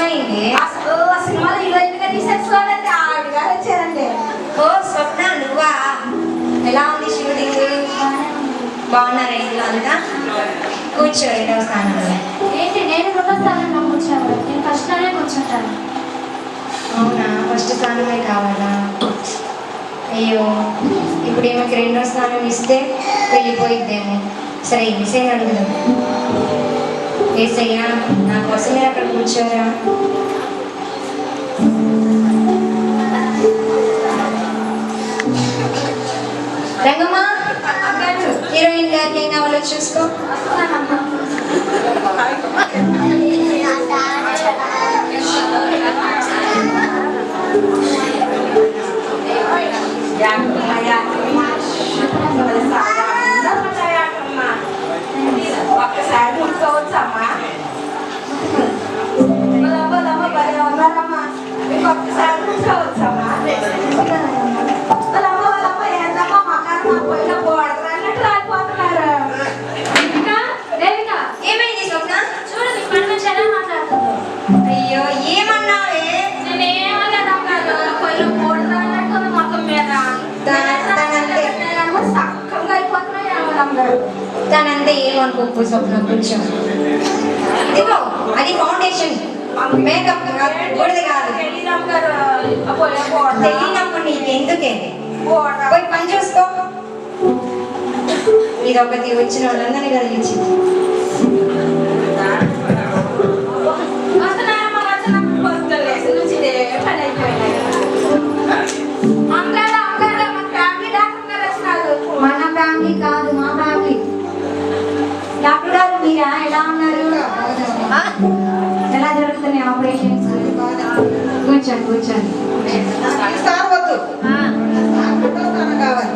ఏమైంది? అసలు ఆ సినిమాలో హీరోయిన్గా తీసేసుకోవాలంటే ఆవిడ గారు వచ్చారండి. ఓ స్వప్న నువ్వా? ఎలా ఉంది షూటింగ్? బాగున్నారా ఇంట్లో అంతా? కూర్చో రెండవ స్థానంలో ఏంటి నేను రెండో స్థానంలో కూర్చోవాలి నేను ఫస్ట్లోనే కూర్చుంటాను. అవునా? ఫస్ట్ స్థానమే కావాలా? అయ్యో ఇప్పుడు ఈమెకి రెండో స్థానం ఇస్తే వెళ్ళిపోయిద్దేమో సరే ఏసైనా అడుగుదాం. ఏసయ్యా నా కోసం మీరు అక్కడ కూర్చోరా రంగమ్మా హీరోయిన్ గారికి ఏం కావాలో చూసుకో ఒక్కసారి అమ్మగారు తనంతా ఏమనుకోకు స్వప్న కూర్చో ఇదిగో అది ఫౌండేషన్ మేకప్ కూడదు కాదు తెలియనప్పుడు నీకు ఎందుకే? పోయి పని చూసుకో. ఇది ఒకటి వచ్చిన వాళ్ళందరినీ కదిలించింది. కూర్చోండి. సార్ వద్దు కావాలి.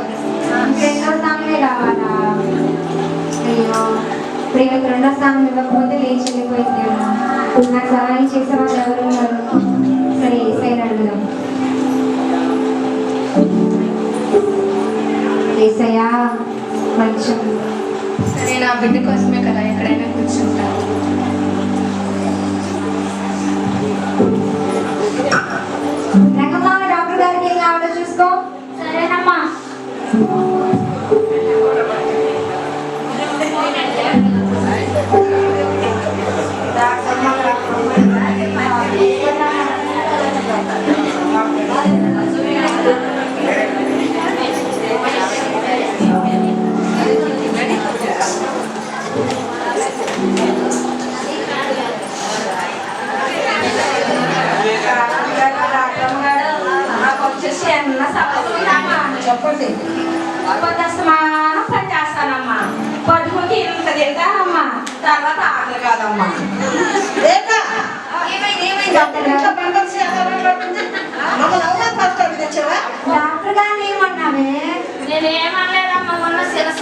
రెండో స్థానమే కావాలా? అయ్యో ఇప్పుడు ఈమెకు రెండో స్థానం ఇవ్వకపోతే లేచి వెళ్ళిపోయింది. నాకు సహాయం చేసే వాళ్ళు ఎవరు ఉన్నారు? సరే ఏసైనా అడుగుదాం. ఏసయ్యా కొంచెం సరే నా బిడ్డ కోసమే కదా ఎక్కడైనా కూర్చుంటాను రంగమ్మ డాక్టర్ గారికి ఏం కావాలో చూసుకో. సరేనమ్మా.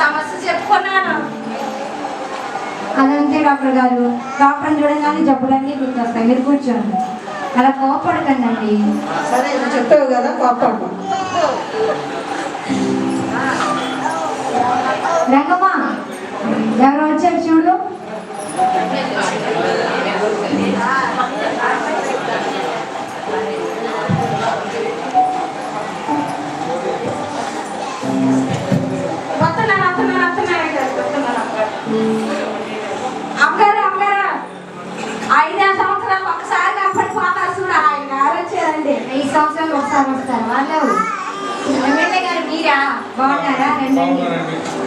సమస్య చెప్పుకున్నాను అదంతే డాక్టర్ గారు. డాక్టర్ చూడగానే జబ్బులన్నీ గుర్తొస్తాయి. మీరు కూర్చోండి. అలా కోపడకండి సరే చెప్పావు కదా కోపడు రంగమ్మ. వస్తారు వాళ్ళు ఎమ్మెల్యే గారు మీరా? బాగున్నారా?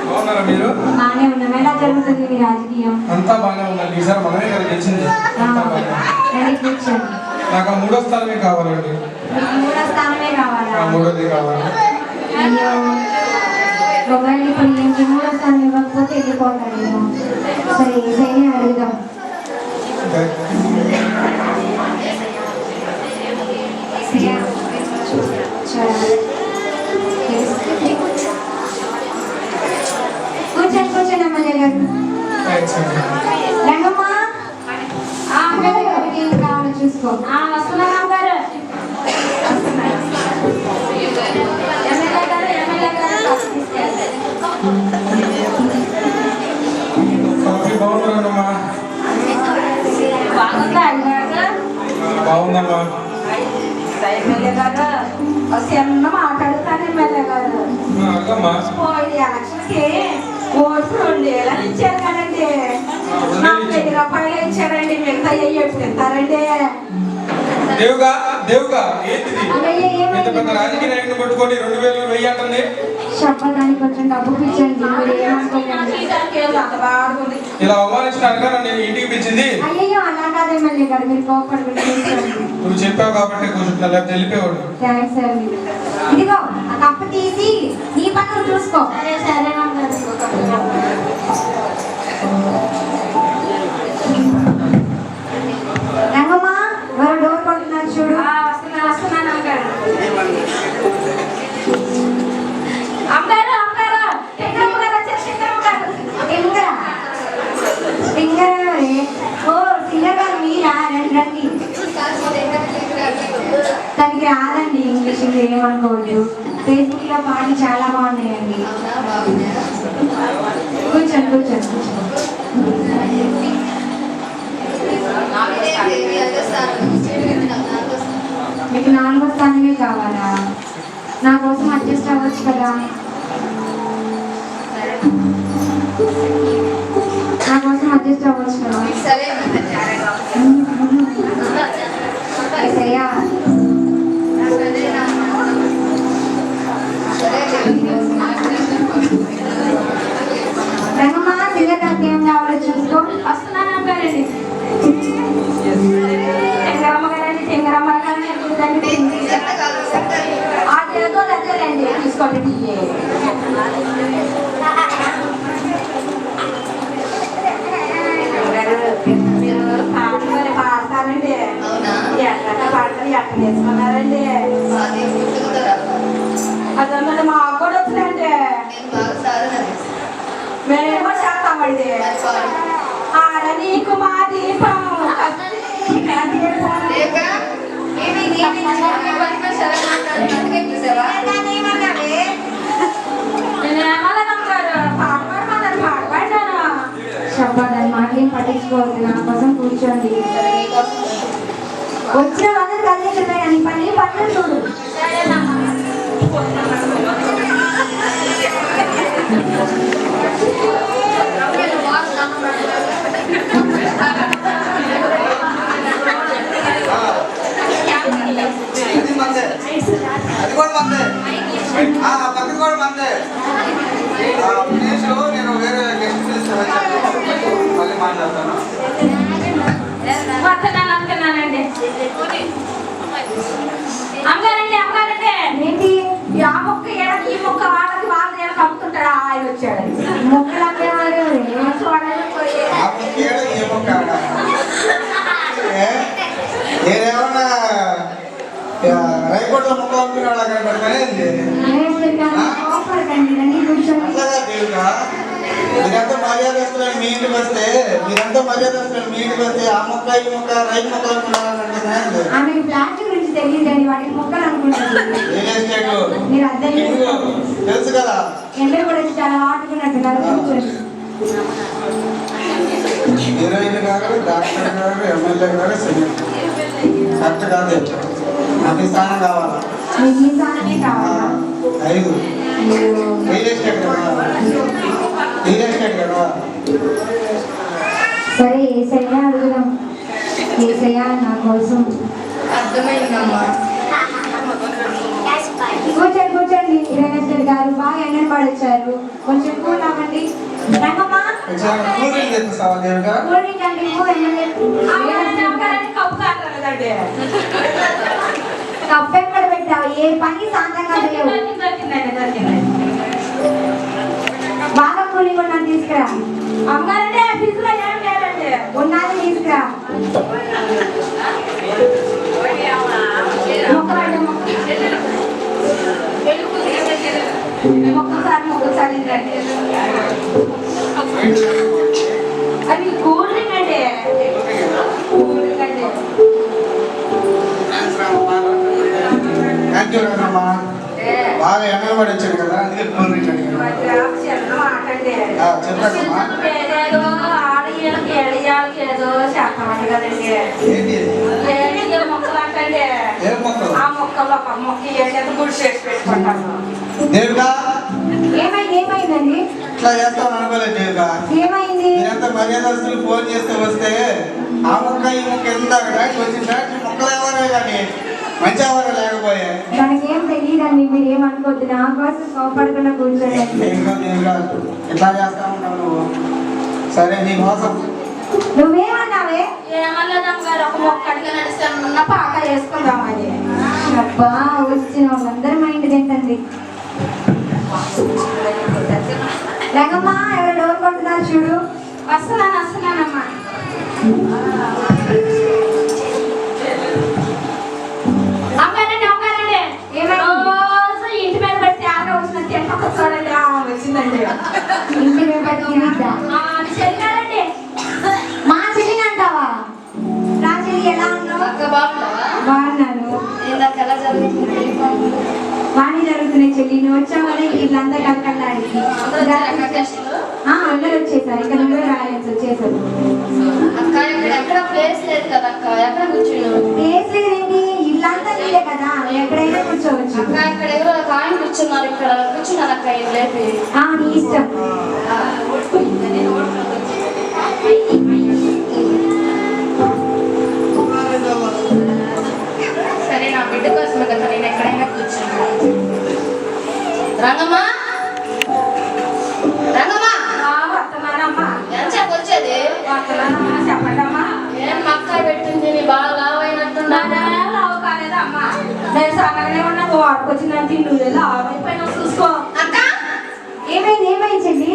బాగున్నారా మీరు? బాగానే ఉన్నాం. ఎలా జరుగుతుంది మీ రాజకీయం? అంతా బాగానే ఉందండి. ఈసారి మనమే గారు గెలిచింది. ఆ, అంతా బాగానే రండి కూర్చోండి నాకు ఆ మూడో స్థానమే కావాలండి. మీకు మూడో స్థానమే కావాలా? ఆ మూడోది కావాలి అయ్యో. ఇప్పుడు మూడో స్థానం ఇవ్వకపోతే సరే ఏదైనా అడుగుదాం. తీసుకెళ్ళండి. కాఫీ బాగున్నారమ్మా బాగుందా అయ్యగారు ఆ, బాగుందమ్మా గారు చిన్న మాట్లాడుతాను ఎమ్మెల్యే గారు. ఆ, అక్కమ్మా. పోయి ఎలక్షన్కి ఓట్లు రెండు ఇచ్చారు. వెయ్యి రూపాయలు ఇచ్చారండి మిగతా అయ్యి దేవుగా దేవుగా ఏంటిది? ఇంత పెద్ద రాజకీయ నాయకుని పట్టుకొని రెండు వేలు వెయ్యి అంటుంది. చెప్పడానికి కొంచెం డబ్బు పిచ్చండి మీరు బాగుంది ఇలా అవమానించడానికి నన్ను ఇంటికి పిలిచింది. అయ్యయ్యో అలా కాదు గారు మీరు కోపడకండి నువ్వు చెప్పావు కాబట్టి కూర్చుంటున్నా లేకపోతే వెళ్ళిపోయాడు థ్యాంక్స్ అండి ఇదిగో ఆ కప్పు తీసి నీ పక్కన చూసుకో. సరే సరే. రండి. తనకి రాదండి ఇంగ్లీష్ ఏమనుకోవద్దు ఫేస్బుక్లో పాటలు చాలా బాగున్నాయండి. కూర్చోండి కూర్చోండి కూర్చోండి. మీకు నాలుగో స్థానమే కావాలా? నా కోసం అడ్జస్ట్ అవ్వచ్చు కదా? నా కోసం అడ్జస్ట్ అవ్వచ్చు కదా? ఏసయ్యా, రంగమ్మ సింగర్ గారికి ఏం కావాలో చూసుకో వస్తున్నాను అమ్మగారండి శంకరమ్మ గారండి శంకరమ్మ గారిని ఎందుకండి అదేదో అదేలేండి తీసుకోండి నేర్చుకున్నారండి అదన్నది మాకు కూడా వచ్చిందండి మేమేమో చేస్తామండి ఆడ నీకు మా దీపం. దాని మాటలేం పట్టించుకోవద్దు నా కోసం కూర్చోండి. వచ్చిన వాళ్ళని పని పనులు చూడు. అది మందే మాట్లాడతాను అమ్మగారండి అమ్మగారండి ఏంటి? ఆ మొక్క ఏడకి ఈ మొక్క వాళ్ళకి వాళ్ళ నేను కమ్ముతుంటాడు ఆయన వచ్చాడు. మొక్కలు? నేనేమన్నా రైకోట్ల ముక్క మీరంతా మర్యాదస్తులని మీ ఇంటికి వస్తే. మీరంతా మర్యాదస్తులని మీ ఇంటికి వస్తే ఆ మొక్క ఈ మొక్క రైతు మొక్క అనుకున్నారంటే ఆమె ఫ్లాట్ గురించి తెలియదండి వాటికి మొక్కలు ఎస్టేట్ మీరు అర్థం తెలుసు కదా. ఎండలు కూడా చాలా ఆడుకున్నట్టున్నారు హీరోయిన్ గారు డాక్టర్ గారు ఎమ్మెల్యే గారు సీనియర్. కరెక్ట్ కాదు. నాకు స్థానం కావాలా? మీకు ఈ స్థానమే ఆ, కావాలా ఐదు అయ్యో. రియల్ ఎస్టేట్ కదా రియల్ ఎస్టేట్ కదా సరే ఏసయ్యా అడుగుదాం. ఏసయ్యా నా కోసం. అర్థమైందమ్మా. కూర్చోండి కూర్చోండి. గారు బాగా ఎండలు పడొచ్చారు కొంచెం కూల్ అవ్వండి రంగమ్మ ఎక్కువ కప్పు ఎక్కడ పెట్టావు? ఏ పని దొరికిందండి దొరికిందండి బాగా కూలింగ్ ఉన్నది తీసుకురా. లేదండి. ఉన్నది తీసుకురా. ఒక్కసారి చల్లిందండి అది కూల్ డ్రింక్ అండి కూల్ డ్రింక్ రంగమ్మా బాగా ఎండలు కదా అందుకే కూల్ డ్రింక్ అడిగాను. మధ్య చిన్న మాట అండి ఆ, చెప్పమ్మా ఏదో చేస్తామండి కదండి మొక్కలు ఆ మొక్కల్లో ఒక మొక్క ఏంటంటే గుడి చేసి పెట్టుకుంటాను దేవిగా ఏమైంది ఏమైందండి? ఇట్లా చేస్తామని అనుకోలేదు దేవిగా ఏమైంది? నేనంత మర్యాదస్తులు ఫోన్ చేస్తే వస్తే ఆ మొక్క ఈ మొక్క ఎంత ఈ మొక్కలు ఎవరే కానీ? మంచి ఎవరు లేకపోయే? దానికి ఏం తెలియదండి మీరు ఏమనుకోవద్దు. నా కోసం కోపడకుండా కూర్చోండి. ఇట్లా చేస్తా ఉంటావు నువ్వు. సరే నీ కోసం నువ్వేమన్నావే? ఏమన్నా గారు ఒక మొక్క అడిగి పాక వేసుకుందామని అబ్బా వచ్చిన వాళ్ళందరూ మైండ్ తింటండి రంగమ్మ ఎవరు డోర్ కొడుతున్నారు చూడు. వస్తున్నాను వస్తున్నానమ్మా. ఇంటి మీద పెడితే ఆగా వచ్చిన వచ్చిందండి. ఇంటి మీద తిరిగిద్దా బాగున్నాను బాగానే జరుగుతున్నాయి చెల్లి. నువ్వు వచ్చావు కదా వీళ్ళంతా కలకల్లాడికి అక్క టెస్టులు ఆ, అందరూ వచ్చేసారు. ఇక నువ్వే రాయాల్సి వచ్చేసారు. ఇక్కడ ప్లేస్ లేదు కదా అక్క? ఎక్కడ కూర్చున్నావు? ప్లేస్ లేదేంటి? ఇల్లంతా నీదే కదా. ఎక్కడైనా కూర్చోవచ్చు. అక్క ఇక్కడ ఎవరో ఒక ఆయన కూర్చున్నారు ఇక్కడ. కూర్చున్నారు అక్క లేపి ఆ నీ ఇష్టం. బిడ్డ కోసమే కదా నేను ఎక్కడైనా కూర్చున్నాను రంగమ్మా? రంగమ్మా? ఎంతసేపు వచ్చేది వస్తున్నానమ్మా చెప్పండమ్మా. ఏం మక్క పెట్టింది నీ బాగా లావైనట్టున్నా నాదే లావు కాలేదమ్మా. నేను సన్నగానే ఉన్నా వాడుకొచ్చిందని నువ్వే లావు అయిపోయినా చూసుకో. అక్క? ఏమైంది ఏమైంది చెల్లి?